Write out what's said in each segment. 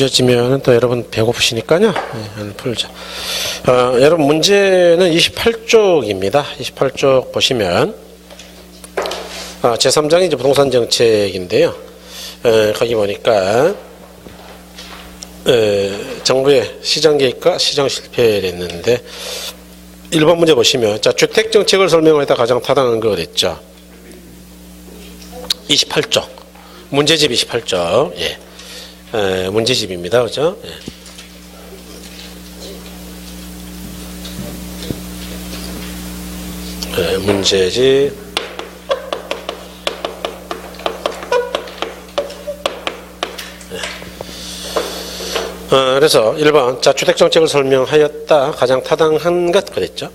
늦어지면 또 여러분 배고프시니까요. 네, 풀자. 어, 여러분 문제는 28쪽입니다. 28쪽 보시면 아, 제3장이 이제 부동산 정책인데요. 에, 거기 보니까 에, 정부의 시장 개입과 시장 실패를 했는데 1번 문제 보시면 자 주택 정책을 설명할 때 가장 타당한 거 어딨죠? 28쪽 문제집 28쪽 예. 에, 문제집입니다. 그죠? 예. 에, 문제집 어, 그래서 1번 자 주택 정책을 설명하였다 가장 타당한 것 그랬죠.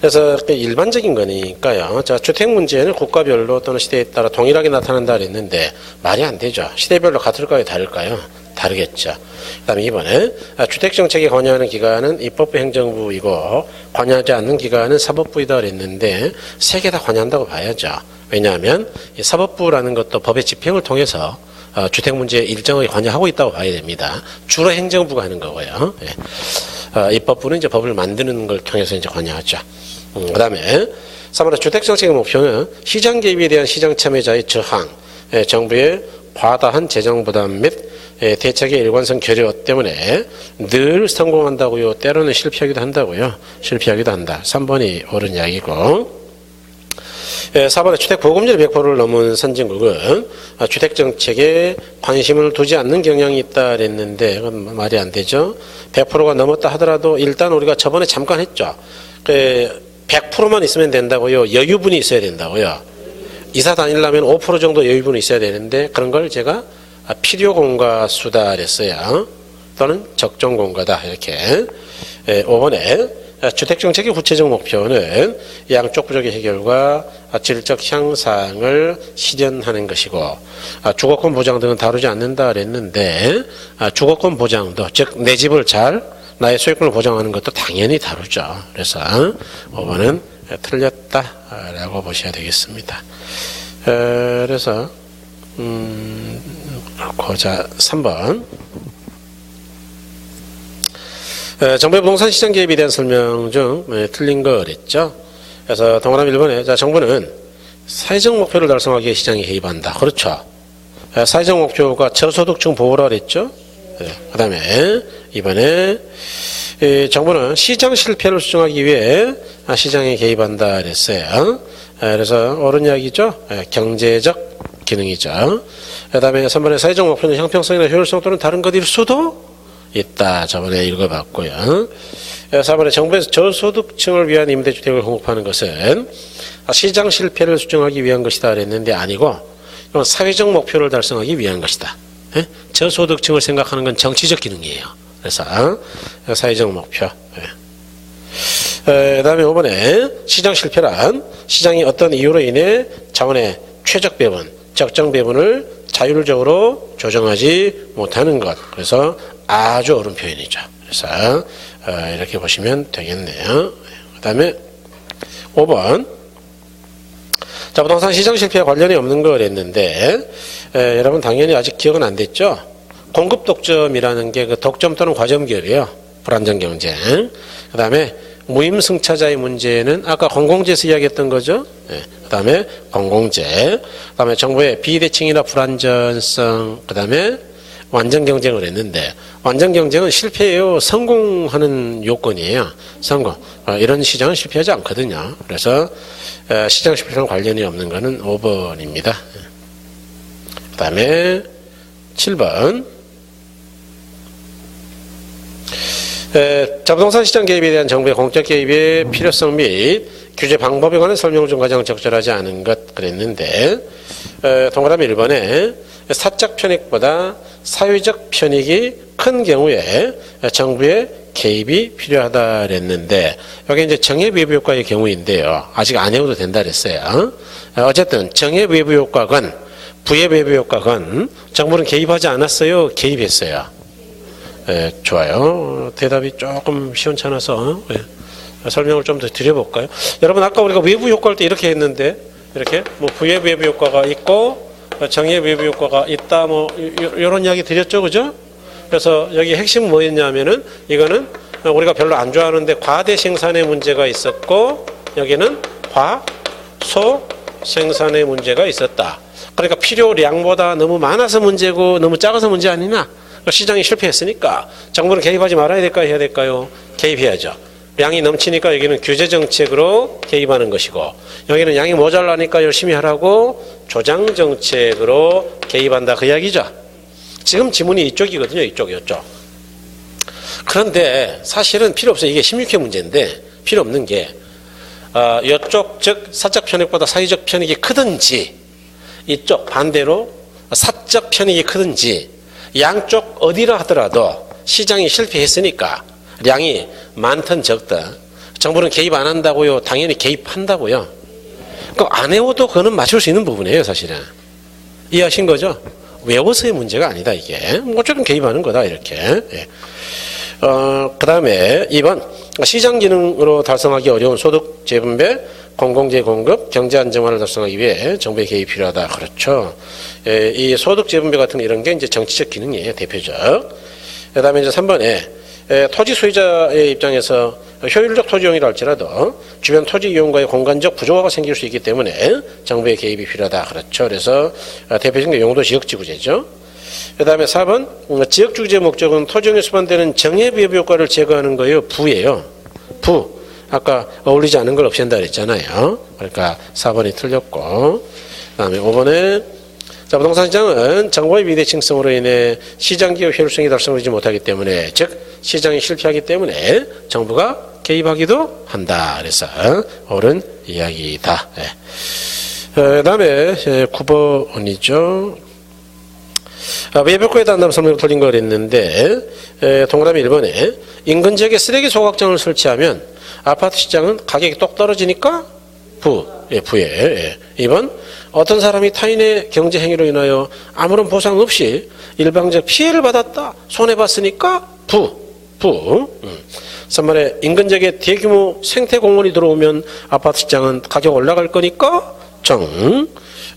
그래서 그 일반적인 거니까요. 자 주택 문제는 국가별로 또는 시대에 따라 동일하게 나타난다 그랬는데 말이 안 되죠. 시대별로 같을까요, 다를까요? 다르겠죠. 그다음에 이번에 아, 주택 정책에 관여하는 기관은 입법부 행정부이고 관여하지 않는 기관은 사법부이다 그랬는데 세 개 다 관여한다고 봐야죠. 왜냐하면 이 사법부라는 것도 법의 집행을 통해서 어, 주택 문제에 일정하게 관여하고 있다고 봐야 됩니다. 주로 행정부가 하는 거고요. 예. 어, 입법부는 이제 법을 만드는 걸 통해서 이제 관여하죠. 음, 그 다음에 3번의 주택 정책의 목표는 시장 개입에 대한 시장 참여자의 저항, 예, 정부의 과다한 재정 부담 및 예, 대책의 일관성 결여 때문에 늘 성공한다고요. 때로는 실패하기도 한다고요. 실패하기도 한다. 3번이 옳은 이야기고. 예, 4번에 주택 보급률 100%를 넘은 선진국은 아, 주택 정책에 관심을 두지 않는 경향이 있다 그랬는데 그건 말이 안 되죠. 100%가 넘었다 하더라도 일단 우리가 저번에 잠깐 했죠. 그 100%만 있으면 된다고요. 여유분이 있어야 된다고요. 이사 다니려면 5% 정도 여유분이 있어야 되는데 그런 걸 제가 아, 필요 공가 수다 그랬어요. 또는 적정 공가다 이렇게. 예, 5번에 주택 정책의 구체적 목표는 양쪽 부족의 해결과 질적 향상을 실현하는 것이고 아, 주거권 보장 등은 다루지 않는다 그랬는데 아, 주거권 보장도 즉 내 집을 잘 나의 소유권을 보장하는 것도 당연히 다루죠. 그래서 5번은 틀렸다라고 보셔야 되겠습니다. 에, 그래서 음, 고자 3번 에, 정부의 부동산 시장 개입에 대한 설명 중 에, 틀린 거 그랬죠. 그래서 동그라미 1번에 자, 정부는 사회적 목표를 달성하기 위해 시장에 개입한다. 그렇죠. 에, 사회적 목표가 저소득층 보호라 그랬죠. 그 다음에 이번에 에, 정부는 시장 실패를 수정하기 위해 아, 시장에 개입한다 그랬어요. 에, 그래서 옳은 이야기죠. 에, 경제적 기능이죠. 그 다음에 3번에 사회적 목표는 형평성이나 효율성 또는 다른 것일 수도 있다. 저번에 읽어봤고요. 4번에 정부에서 저소득층을 위한 임대주택을 공급하는 것은 시장 실패를 수정하기 위한 것이다 그랬는데 아니고 사회적 목표를 달성하기 위한 것이다. 예? 저소득층을 생각하는 건 정치적 기능이에요. 그래서 사회적 목표. 그 다음에 5번에 시장 실패란 시장이 어떤 이유로 인해 자원의 최적 배분, 적정 배분을 자율적으로 조정하지 못하는 것. 그래서 아주 어려운 표현이죠. 그래서 어, 이렇게 보시면 되겠네요. 그 다음에 5번 자 부동산 시장 실패와 관련이 없는 거 그랬는데 에, 여러분 당연히 아직 기억은 안 됐죠. 공급 독점이라는 게 그 독점 또는 과점 기업이에요. 불안정 경쟁. 그 다음에 무임승차자의 문제는 아까 공공재에서 이야기했던 거죠. 네. 그 다음에 공공재. 그 다음에 정부의 비대칭이나 불안전성. 그 다음에 완전 경쟁을 했는데 완전 경쟁은 실패해요. 성공하는 요건이에요. 성공. 어, 이런 시장은 실패하지 않거든요. 그래서 어, 시장 실패랑 관련이 없는 거는 5번입니다. 그 다음에 7번. 자, 부동산 시장 개입에 대한 정부의 공적 개입의 필요성 및 규제 방법에 관한 설명 중 가장 적절하지 않은 것 그랬는데 에, 동그라미 1번에 사적 편익보다 사회적 편익이 큰 경우에 정부의 개입이 필요하다 그랬는데 여기 이제 정해 외부 효과의 경우인데요. 아직 안 해도 된다 그랬어요. 어쨌든 정해 외부 효과건 부의 외부 효과건 정부는 개입하지 않았어요. 개입했어요. 예, 좋아요. 대답이 조금 시원찮아서 예, 설명을 좀 더 드려볼까요? 여러분 아까 우리가 외부 효과를 때 이렇게 했는데 이렇게 뭐 부의 외부 효과가 있고 정의 외부 효과가 있다 뭐 이런 이야기 드렸죠, 그죠? 그래서 여기 핵심 뭐였냐면은 이거는 우리가 별로 안 좋아하는데 과대 생산의 문제가 있었고 여기는 과소 생산의 문제가 있었다. 그러니까 필요량보다 너무 많아서 문제고 너무 작아서 문제 아니냐? 시장이 실패했으니까 정부는 개입하지 말아야 될까요? 해야 될까요? 개입해야죠. 양이 넘치니까 여기는 규제 정책으로 개입하는 것이고 여기는 양이 모자라니까 열심히 하라고 조장 정책으로 개입한다 그 이야기죠. 지금 지문이 이쪽이거든요. 이쪽 이쪽. 그런데 사실은 필요 없어요. 이게 16회 문제인데 필요 없는 게 어, 이쪽 즉 사적 편익보다 사회적 편익이 크든지 이쪽 반대로 사적 편익이 크든지 양쪽 어디라 하더라도 시장이 실패했으니까 량이 많든 적든 정부는 개입 안 한다고요. 당연히 개입한다고요. 그안 해워도 그거는 맞출 수 있는 부분이에요, 사실은. 이해하신 거죠? 외워서의 문제가 아니다, 이게. 어쨌든 개입하는 거다, 이렇게. 예. 어, 그 다음에 2번. 시장 기능으로 달성하기 어려운 소득 재분배, 공공재 공급, 경제 안정화를 달성하기 위해 정부의 개입이 필요하다. 그렇죠. 예, 이 소득 재분배 같은 이런 게 이제 정치적 기능이에요, 대표적. 그 다음에 이제 3번에 에, 토지 소유자의 입장에서 효율적 토지 이용이라 할지라도 주변 토지 이용과의 공간적 부조화가 생길 수 있기 때문에 정부의 개입이 필요하다. 그렇죠. 그래서 어, 대표적인 게 용도 지역지구제죠. 그 다음에 4번 음, 지역주제 목적은 토지용에 수반되는 정해비협 효과를 제거하는 거예요. 부예요. 부. 아까 어울리지 않은 걸 없앤다 그랬잖아요. 그러니까 4번이 틀렸고 그 다음에 5번에 자, 부동산 시장은 정보의 비대칭성으로 인해 시장 기업 효율성이 달성되지 못하기 때문에 즉 시장이 실패하기 때문에 정부가 개입하기도 한다. 그래서 옳은 이야기다. 네. 그 다음에 9번이죠. 아, 외벽구에 대한 설명을 틀린 걸 했는데 동그라미 1번에 인근 지역에 쓰레기 소각장을 설치하면 아파트 시장은 가격이 똑 떨어지니까 부, 예, 부에 예. 2번 어떤 사람이 타인의 경제 행위로 인하여 아무런 보상 없이 일방적 피해를 받았다. 손해봤으니까 부. 부. 음. 3번에 인근 지역에 대규모 생태 공원이 들어오면 아파트 시장은 가격 올라갈 거니까 정.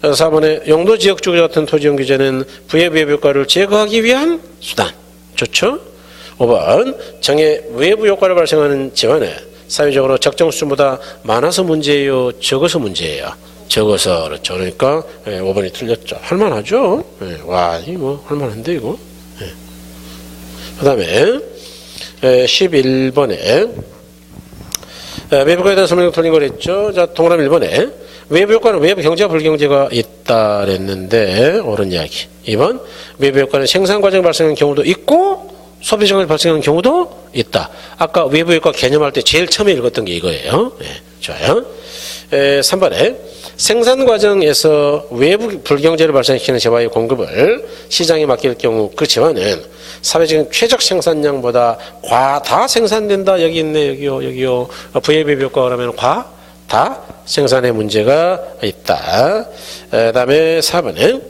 4번에 용도 지역 주거 같은 토지용 규제는 부의 부의 효과를 제거하기 위한 수단. 좋죠? 5번 정의 외부 효과를 발생하는 지원에 사회적으로 적정 수준보다 많아서 문제예요, 적어서 문제예요. 적어서 그렇죠. 그러니까 5번이 예, 틀렸죠. 할만하죠. 예, 와, 이뭐 할만한데 이거. 예. 그다음에 11번에 외부과에 대한 설명을 틀린 거랬죠. 자, 동그라미 1번에 외부 효과는 외부 경제와 불경제가 있다 그랬는데 옳은 이야기. 2번 외부 효과는 생산 과정 발생하는 경우도 있고 소비 정을 발생하는 경우도 있다. 아까 외부 효과 개념할 때 제일 처음에 읽었던 게 이거예요. 네, 좋아요. 에, 3번에 생산 과정에서 외부 불경제를 발생시키는 재화의 공급을 시장에 맡길 경우 그 재화는 사회적인 최적 생산량보다 과다 생산된다. 여기 있네. 여기요. 여기요. VAB 효과 그러면 과다 생산의 문제가 있다. 그 다음에 4번은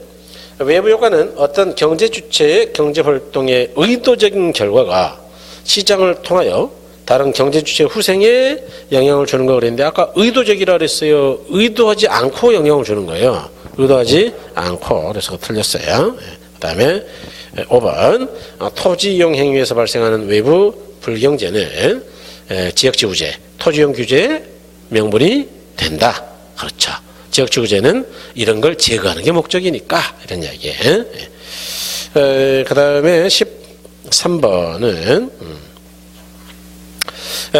외부 효과는 어떤 경제 주체의 경제 활동의 의도적인 결과가 시장을 통하여 다른 경제 주체 후생에 영향을 주는 거 그랬는데 아까 의도적이라 그랬어요. 의도하지 않고 영향을 주는 거예요. 의도하지 않고 그래서 틀렸어요. 예. 그다음에 5번 어, 토지 이용 행위에서 발생하는 외부 불경제는 지역지구제, 토지용 규제 명분이 된다. 그렇죠. 지역지구제는 이런 걸 제거하는 게 목적이니까 이런 이야기예요. 예. 그 다음에 13번은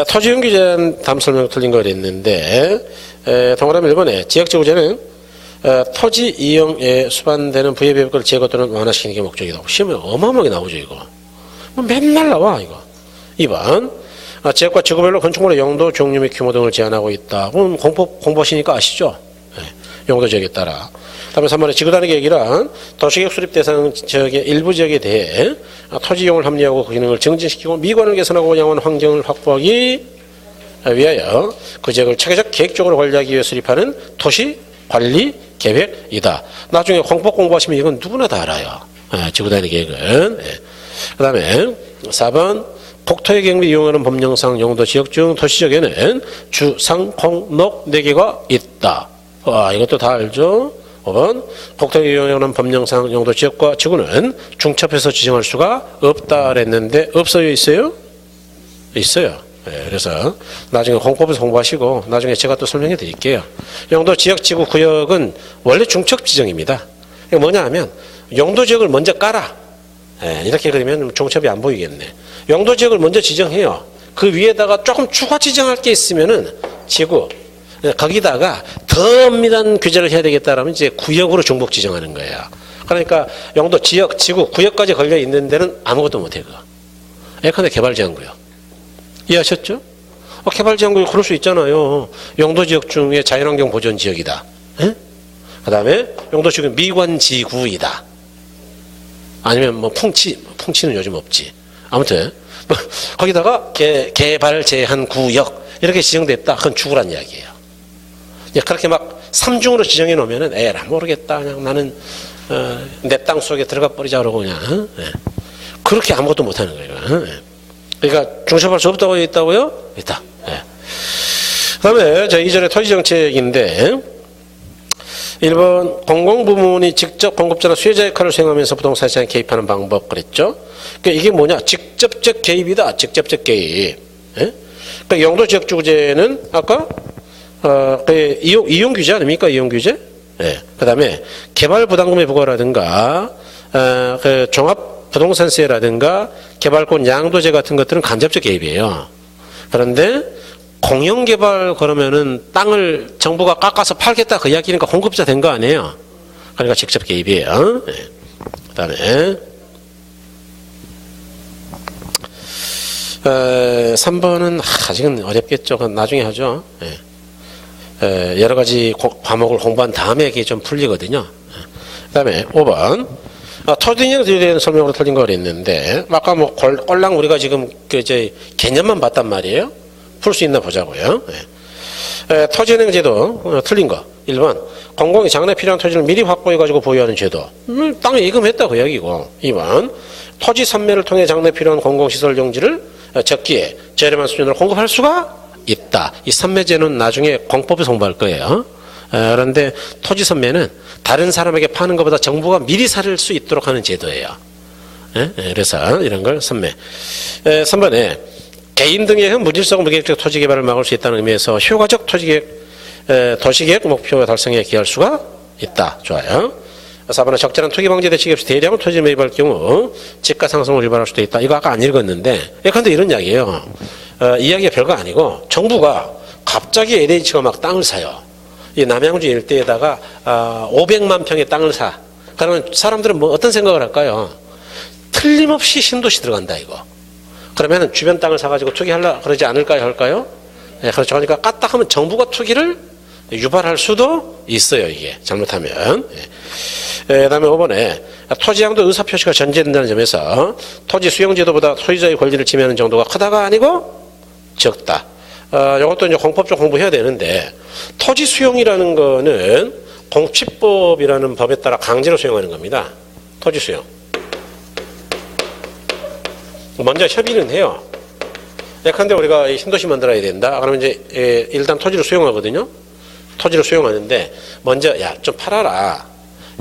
토지용 규제는 다음 설명 틀린 거 그랬는데 동그라미 1번에 지역지구제는 토지 이용에 수반되는 부의배법을 제거 또는 완화시키는 게 목적이다. 시험에 어마어마하게 나오죠 이거. 뭐 맨날 나와 이거. 2번 지역과 지구별로 건축물의 용도, 종류 및 규모 등을 제한하고 있다. 그럼 공포, 공부하시니까 아시죠? 네. 용도 지역에 따라. 다음에 3번에 지구단위 계획이란 도시계획 수립 대상 지역의 일부 지역에 대해 토지 이용을 합리하고 그 기능을 증진시키고 미관을 개선하고 양호한 환경을 확보하기 위하여 그 지역을 체계적 계획적으로 관리하기 위해 수립하는 도시 관리 계획이다. 나중에 공법 공부하시면 이건 누구나 다 알아요. 네, 지구단위 계획은. 네. 그 다음에 4번 폭토의 경비 이용하는 법령상 용도 지역 중 도시적에는 주, 상, 공, 녹 4개가 있다. 와, 이것도 다 알죠? 5번 국토 이용하는 법령상 용도 지역과 지구는 중첩해서 지정할 수가 없다 그랬는데 없어요 있어요? 있어요. 예, 그래서 나중에 공법에서 공부하시고 나중에 제가 또 설명해 드릴게요. 용도 지역 지구 구역은 원래 중첩 지정입니다. 이게 뭐냐 하면 용도 지역을 먼저 깔아. 예, 이렇게 그러면 중첩이 안 보이겠네. 용도 지역을 먼저 지정해요. 그 위에다가 조금 추가 지정할 게 있으면은 지구 예, 거기다가 더 엄밀한 규제를 해야 되겠다라면 이제 구역으로 중복 지정하는 거예요. 그러니까 용도 지역, 지구, 구역까지 걸려 있는 데는 아무것도 못 해. 그거. 예컨대 개발제한구역. 이해하셨죠? 어, 개발제한구역 그럴 수 있잖아요. 용도지역 중에 자연환경 보존 지역이다. 그 다음에 용도지역은 미관지구이다. 아니면 뭐 풍치, 풍치는 요즘 없지. 아무튼 뭐 거기다가 개, 개발 제한 구역 이렇게 지정됐다. 그건 죽으란 이야기예요. 예, 그렇게 막 삼중으로 지정해 놓으면은 에라 모르겠다. 그냥 나는 어, 내땅 속에 들어가 버리자 그러고 그냥 어? 예. 그렇게 아무것도 못 하는 거예요. 어? 예. 그러니까 중첩할 수 없다고 있다고요? 있다. 예. 그다음에 저 이전에 토지 정책인데 1번 공공부문이 직접 공급자나 수혜자 역할을 수행하면서 부동산 시장에 개입하는 방법 그랬죠. 그러니까 이게 뭐냐? 직접적 개입이다. 직접적 개입. 예? 그러니까 용도 지역 주제는 아까 어, 그 이용, 이용 규제 아닙니까? 이용 규제? 예. 그 다음에 개발 부담금의 부과라든가, 어, 그 종합 부동산세라든가 개발권 양도제 같은 것들은 간접적 개입이에요. 그런데 공영 개발 그러면은 땅을 정부가 깎아서 팔겠다 그 이야기니까 공급자 된 거 아니에요. 그러니까 직접 개입이에요. 예. 그 다음에, 어, 3번은 아직은 어렵겠죠. 나중에 하죠. 예. 에, 여러 가지 고- 과목을 공부한 다음에 이게 좀 풀리거든요. 그 다음에 5번. 아, 토지인형에 대한 설명으로 틀린 거 그랬는데, 아까 뭐 꼴- 꼴랑 우리가 지금 그 이제 개념만 봤단 말이에요. 풀 수 있나 보자고요. 예. 에, 토지은행 제도 어, 틀린 거. 1번. 공공이 장래 필요한 토지를 미리 확보해가지고 보유하는 제도. 음, 땅에 예금했다 그 이야기고. 2번. 토지 선매를 통해 장래 필요한 공공시설 용지를 어, 적기에 저렴한 수준으로 공급할 수가 있다. 이 선매제는 나중에 공법에서 공부할 거예요. 어, 그런데 토지 선매는 다른 사람에게 파는 것보다 정부가 미리 살수 있도록 하는 제도예요. 예? 예, 그래서 이런 걸 선매. 에, 3번에 개인 등의 무질서고 무계획적 토지 개발을 막을 수 있다는 의미에서 효과적 토지 계획, 에, 도시 계획 목표 달성에 기할 수가 있다. 좋아요. 4번은 적절한 투기 방지 대책이 없이 대량 토지 매입할 경우 집가 상승을 유발할 수도 있다. 이거 아까 안 읽었는데, 예컨대 이런 이야기예요. 어, 이야기가 별거 아니고 정부가 갑자기 LH가 막 땅을 사요. 이 남양주 일대에다가 아, 500만 평의 땅을 사. 그러면 사람들은 뭐 어떤 생각을 할까요? 틀림없이 신도시 들어간다 이거. 그러면 주변 땅을 사가지고 투기하려 그러지 않을까요? 할까요? 예, 그렇죠. 그러니까 까딱하면 정부가 투기를 유발할 수도 있어요. 이게 잘못하면. 예. 예, 그다음에 5번에 토지양도 의사표시가 전제된다는 점에서 토지 수용제도보다 소유자의 권리를 침해하는 정도가 크다가 아니고 적다. 어, 이것도 이제 공법적 공부해야 되는데 토지 수용이라는 거는 공취법이라는 법에 따라 강제로 수용하는 겁니다. 토지 수용. 먼저 협의는 해요. 예컨대 우리가 이 신도시 만들어야 된다. 그러면 이제 예, 일단 토지를 수용하거든요. 토지를 수용하는데 먼저 야 좀 팔아라.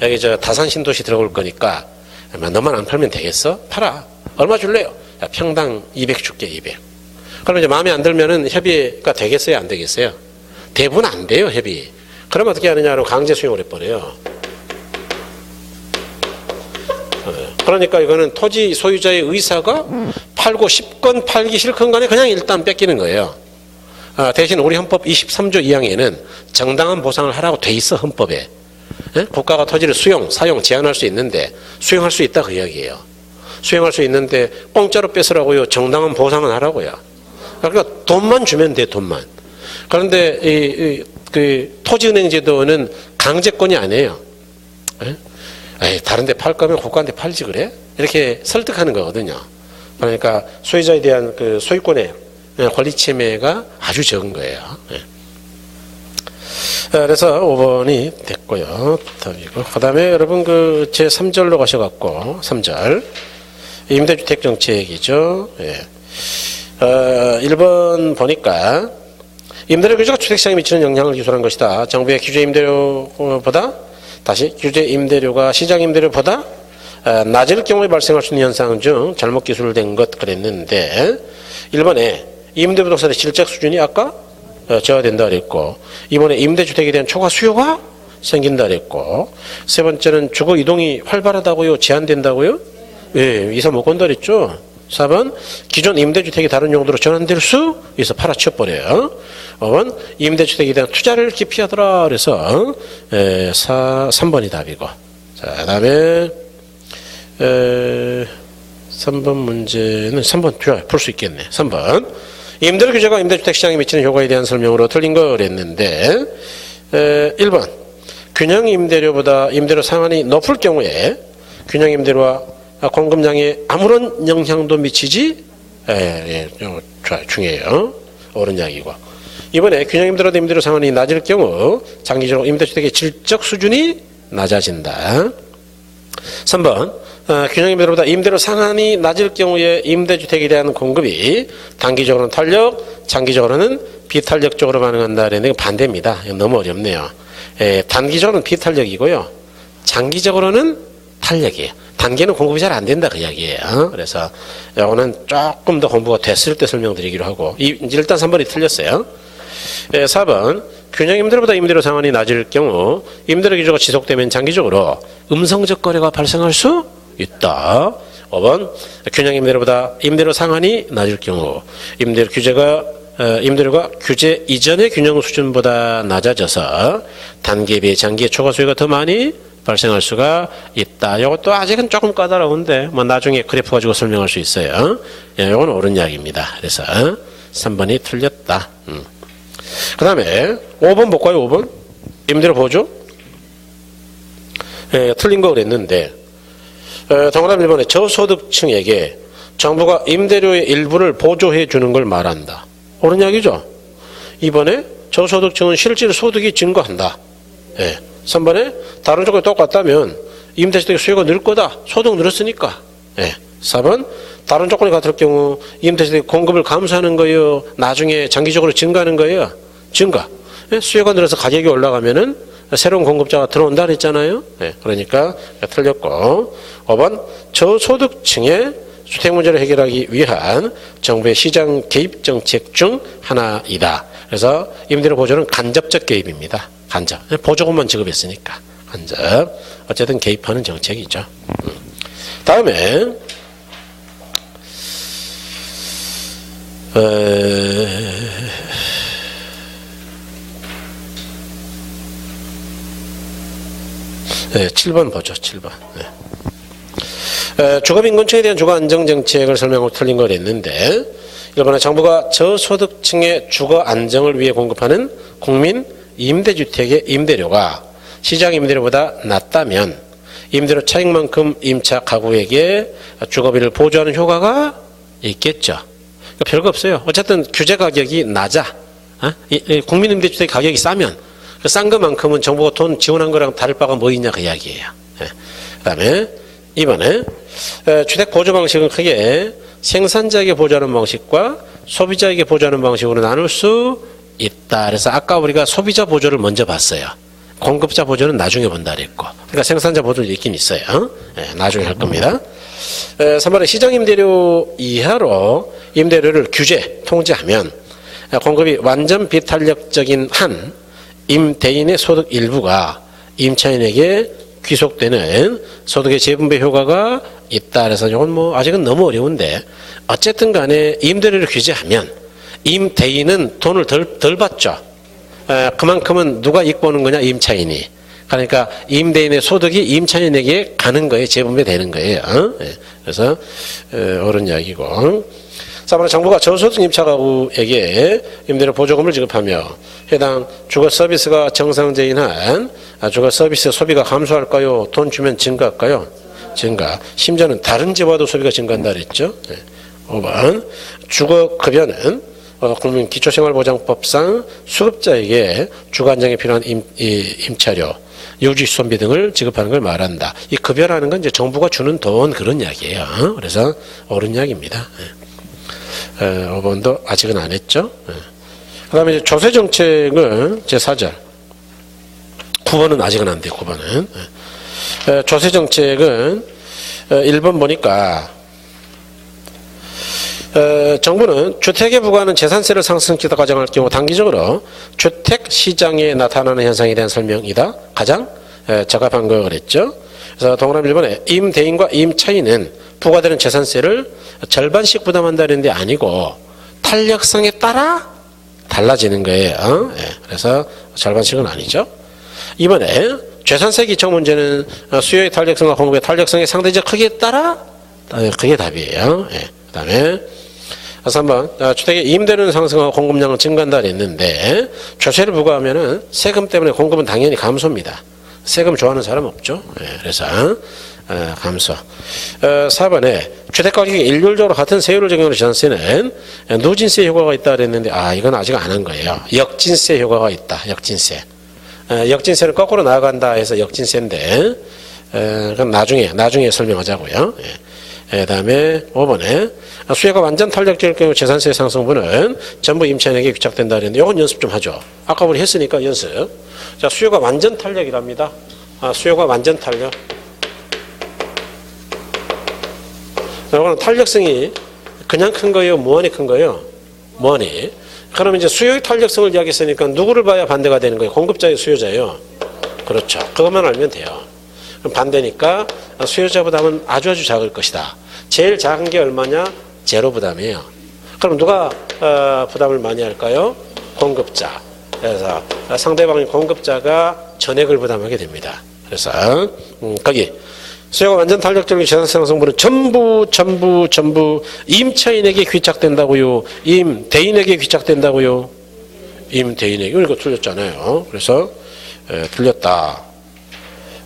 여기 저 다산 신도시 들어올 거니까 너만 안 팔면 되겠어? 팔아. 얼마 줄래요? 야, 평당 200 줄게 200. 그러면 이제 마음에 안 들면은 협의가 되겠어요? 안 되겠어요? 대부분 안 돼요 협의. 그러면 어떻게 하느냐로 강제 수용을 해버려요. 그러니까 이거는 토지 소유자의 의사가 팔고 싶건 팔기 싫건 간에 그냥 일단 뺏기는 거예요. 아, 대신 우리 헌법 23조 2항에는 정당한 보상을 하라고 돼 있어 헌법에. 예? 국가가 토지를 수용, 사용, 제한할 수 있는데 수용할 수 있다 그 이야기예요. 수용할 수 있는데 공짜로 뺏으라고요. 정당한 보상은 하라고요. 그러니까 돈만 주면 돼 돈만. 그런데 이, 이, 그 토지은행 제도는 강제권이 아니에요. 예? 에이, 다른 데 팔 거면 국가한테 팔지 그래? 이렇게 설득하는 거거든요. 그러니까 소유자에 대한 그 소유권의 권리 침해가 아주 적은 거예요. 예. 아, 그래서 5번이 됐고요. 그 다음에 여러분 그 제 3절로 가셔갖고, 3절. 임대주택 정책이죠. 예. 어, 1번 보니까, 임대료 규제가 주택시장에 미치는 영향을 기술한 것이다. 정부의 규제 임대료보다 다시 규제 임대료가 시장 임대료보다 어, 낮을 경우에 발생할 수 있는 현상 중 잘못 기술된 것 그랬는데 1번에 임대부동산의 실적 수준이 아까 어, 저하된다 그랬고 이번에 임대주택에 대한 초과 수요가 생긴다 그랬고 세 번째는 주거 이동이 활발하다고요? 제한된다고요? 예, 이사 못 건다 그랬죠 4번 기존 임대주택이 다른 용도로 전환될 수 있어 팔아치워버려요. 5번 임대주택에 대한 투자를 기피하더라. 그래서 에, 4, 3번이 답이고. 자 그다음에 에, 3번 문제는 3번 풀수 있겠네. 3번. 임대료 규제가 임대주택 시장에 미치는 효과에 대한 설명으로 틀린 거 그랬는데 에, 1번. 균형 임대료보다 임대료 상한이 높을 경우에 균형 임대료와 공급량에 아무런 영향도 미치지 예, 예. 중요해요. 옳은 이야기고. 이번에 균형 임대료 대 임대료 상한이 낮을 경우 장기적으로 임대주택의 질적 수준이 낮아진다. 3번 어, 균형 임대료보다 임대료 상한이 낮을 경우에 임대주택에 대한 공급이 단기적으로는 탄력, 장기적으로는 비탄력적으로 반응한다. 그랬는데 이건 반대입니다. 너무 어렵네요. 예, 단기적으로는 비탄력이고요. 장기적으로는 탄력이에요. 단계는 공급이 잘안 된다 그 이야기예요. 그래서 이거는 조금 더 공부가 됐을 때 설명드리기로 하고 이, 일단 3번이 틀렸어요. 예, 4번 균형 임대료보다 임대료 상한이 낮을 경우 임대료 기조가 지속되면 장기적으로 음성적 거래가 발생할 수 있다. 5번 균형 임대료보다 임대료 상한이 낮을 경우 임대료 규제가 어, 임대료가 규제 이전의 균형 수준보다 낮아져서 비해 장기의 초과 수요가 더 많이 발생할 수가 있다. 이것도 아직은 조금 까다로운데 뭐 나중에 그래프 가지고 설명할 수 있어요. 예, 이건 옳은 이야기입니다. 그래서 3번이 틀렸다. 음. 그 다음에 5번 볼까요? 5번 임대료 보조 예, 틀린 거 그랬는데 어, 동그라미 1번에 저소득층에게 정부가 임대료의 일부를 보조해 주는 걸 말한다. 옳은 이야기죠? 이번에 저소득층은 실질 소득이 증가한다. 예. 3번에 다른 조건이 똑같다면 임대주택 수요가 늘 거다. 소득 늘었으니까. 예. 4번 다른 조건이 같을 경우 임대주택 공급을 감소하는 거예요. 나중에 장기적으로 증가하는 거예요. 증가. 예? 수요가 늘어서 가격이 올라가면은 새로운 공급자가 들어온다 그랬잖아요. 예. 그러니까 틀렸고 5번 저소득층의 주택 문제를 해결하기 위한 정부의 시장 개입 정책 중 하나이다. 그래서 임대료 보조는 간접적 개입입니다. 간접. 보조금만 지급했으니까. 간접. 어쨌든 개입하는 정책이죠. 음. 다음에, 어, 네, 7번 보죠, 7번. 네. 주거빈곤층에 대한 주거 안정 정책을 설명하고 틀린 걸 했는데, 일본의 정부가 저소득층의 주거 안정을 위해 공급하는 국민 임대주택의 임대료가 시장 임대료보다 낮다면 임대료 차익만큼 임차 가구에게 주거비를 보조하는 효과가 있겠죠. 그러니까 별거 없어요. 어쨌든 규제 가격이 낮아. 어? 국민 임대주택 가격이 싸면 그 싼 것만큼은 정부가 돈 지원한 거랑 다를 바가 뭐 있냐 그 이야기예요. 예. 그다음에 이번에 주택 보조 방식은 크게 생산자에게 보조하는 방식과 소비자에게 보조하는 방식으로 나눌 수 있다. 그래서 아까 우리가 소비자 보조를 먼저 봤어요. 공급자 보조는 나중에 본다 그랬고. 그러니까 생산자 보조도 있긴 있어요. 네, 나중에 할 겁니다. 3번에 시장 임대료 이하로 임대료를 규제, 통제하면 공급이 완전 비탄력적인 한 임대인의 소득 일부가 임차인에게 귀속되는 소득의 재분배 효과가 있다. 그래서 이건 뭐 아직은 너무 어려운데 어쨌든 간에 임대료를 규제하면 임대인은 돈을 덜, 덜 받죠. 에, 그만큼은 누가 이익 보는 거냐? 임차인이. 그러니까 임대인의 소득이 임차인에게 가는 거예요. 재분배 되는 거예요. 어? 예, 그래서 에, 옳은 이야기고. 3번 정부가 저소득 임차 가구에게 임대료 보조금을 지급하며 해당 주거 서비스가 정상적인 한 주거 서비스 소비가 감소할까요? 돈 주면 증가할까요? 증가. 심지어는 다른 집와도 소비가 증가한다 그랬죠. 네. 5번 주거 급여는 어, 국민 기초생활보장법상 수급자에게 안정에 필요한 임, 이, 임차료, 유지 수선비 등을 지급하는 걸 말한다. 이 급여라는 건 이제 정부가 주는 돈 그런 이야기예요. 그래서 옳은 이야기입니다. 네. 5번도 아직은 안 했죠. 그 다음에 조세 정책을 제4절. 9번은 아직은 안 돼요. 9번은. 에, 조세 정책은 에, 1번 보니까 에, 정부는 주택에 부과하는 재산세를 상승시키다 가정할 경우 단기적으로 주택 시장에 나타나는 현상에 대한 설명이다. 가장 에, 적합한 거 그랬죠. 그래서 동그라미 1번에 임대인과 임차인은 부과되는 재산세를 절반씩 부담한다는 데 아니고 탄력성에 따라 달라지는 거예요. 예, 그래서 절반씩은 아니죠. 이번에 재산세 기청 문제는 수요의 탄력성과 공급의 탄력성의 상대적 크기에 따라 어, 그게 답이에요. 예, 그 다음에 3번 주택의 임대료는 상승하고 공급량은 증가한다 그랬는데 조세를 부과하면은 세금 때문에 공급은 당연히 감소입니다. 세금 좋아하는 사람 없죠. 예, 그래서 어, 감소. 어, 4번에 주택 가격이 일률적으로 같은 세율을 적용하는 재산세는 누진세 효과가 있다 그랬는데 아 이건 아직 안 한 거예요. 역진세 효과가 있다. 역진세. 어, 역진세는 거꾸로 나아간다 해서 역진세인데 어, 그건 나중에 나중에 설명하자고요. 예. 예, 다음에 5번에 수요가 완전 탄력될 경우 재산세 상승분은 전부 임차인에게 귀착된다 그랬는데 이건 연습 좀 하죠. 아까 우리 했으니까 연습. 자 수요가 완전 탄력이랍니다. 아, 수요가 완전 탄력. 이거는 탄력성이 그냥 큰 거예요, 무한히 큰 거예요. 무한히. 그러면 이제 수요의 탄력성을 이야기했으니까 누구를 봐야 반대가 되는 거예요? 공급자의 수요자예요. 그렇죠. 그것만 알면 돼요. 그럼 반대니까 수요자 부담은 아주 아주 작을 것이다. 제일 작은 게 얼마냐? 제로 부담이에요. 그럼 누가 어, 부담을 많이 할까요? 공급자. 그래서 상대방의 공급자가 전액을 부담하게 됩니다. 그래서 음, 거기 수요가 완전 탄력적인 재산세 상승분은 전부 전부 전부 임차인에게 귀착된다고요. 임 대인에게 귀착된다고요. 임 대인에게 이거 틀렸잖아요. 그래서 에, 틀렸다.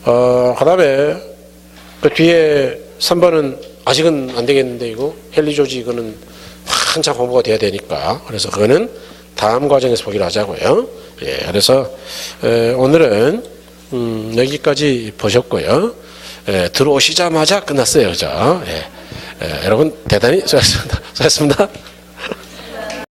어, 그 다음에 그 뒤에 3번은 아직은 안 되겠는데 이거 헨리 조지 이거는 한참 공부가 돼야 되니까 그래서 그거는 다음 과정에서 보기로 하자고요. 예, 그래서 에, 오늘은 음, 여기까지 보셨고요. 예, 들어오시자마자 끝났어요, 그죠? 예, 예, 여러분 대단히 수고하셨습니다. 수고하셨습니다.